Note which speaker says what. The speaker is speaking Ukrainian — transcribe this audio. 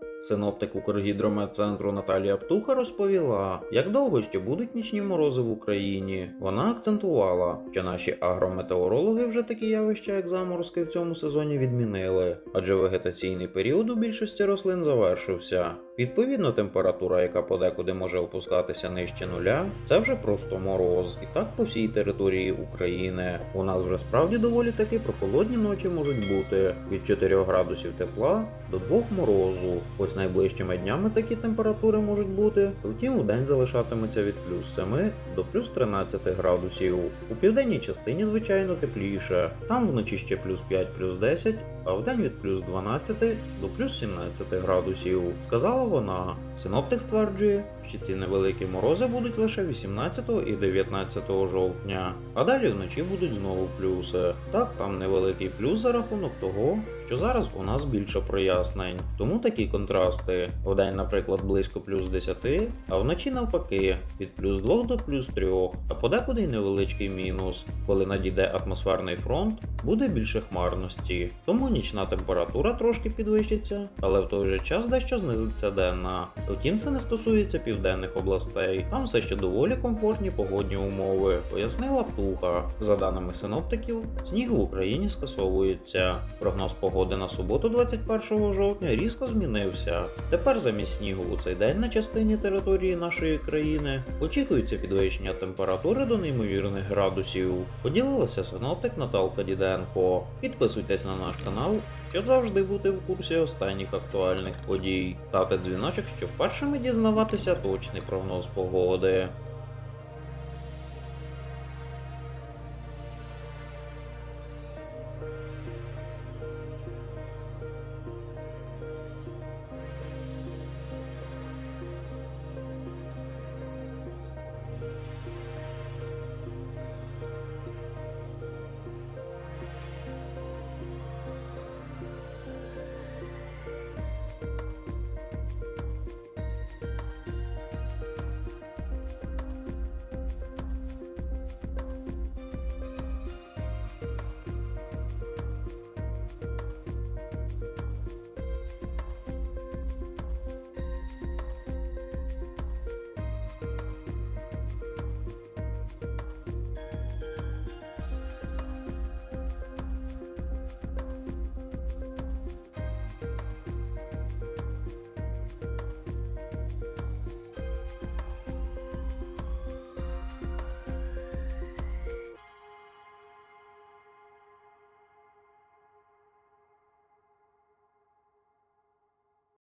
Speaker 1: thank you Синоптик Укргідрометцентру Наталія Птуха розповіла, як довго ще будуть нічні морози в Україні. Вона акцентувала, що наші агрометеорологи вже такі явища, як заморозки в цьому сезоні відмінили, адже вегетаційний період у більшості рослин завершився. Відповідно, температура, яка подекуди може опускатися нижче нуля, це вже просто мороз. І так по всій території України. У нас вже справді доволі таки прохолодні ночі можуть бути від 4 градусів тепла до 2 морозу. Ось найближчими днями такі температури можуть бути. Втім, у день залишатиметься від плюс 7 до плюс 13 градусів. У південній частині, звичайно, тепліше. Там вночі ще плюс 5, плюс 10, а вдень від плюс 12 до плюс 17 градусів. Сказала вона. Синоптик стверджує, що ці невеликі морози будуть лише 18 і 19 жовтня, а далі вночі будуть знову плюси. Так, там невеликий плюс за рахунок того, що зараз у нас більше прояснень. Тому такі контрасти. Вдень, наприклад, близько плюс 10, а вночі навпаки від плюс 2 до плюс 3, а подекуди й невеличкий мінус. Коли надійде атмосферний фронт, буде більше хмарності. Тому нічна температура трошки підвищиться, але в той же час дещо знизиться денна. Втім, це не стосується південних областей. Там все ще доволі комфортні погодні умови, пояснила птуха. За даними синоптиків, сніг в Україні скасовується. Прогноз погоди на суботу, 21 жовтня, різко змінився. Тепер замість снігу у цей день на частині території нашої країни очікується підвищення температури до неймовірних градусів. Поділилася синоптик Наталка Діденко. Підписуйтесь на наш канал, щоб завжди бути в курсі останніх актуальних подій. Ставте дзвіночок, щоб першими дізнаватися точний прогноз погоди.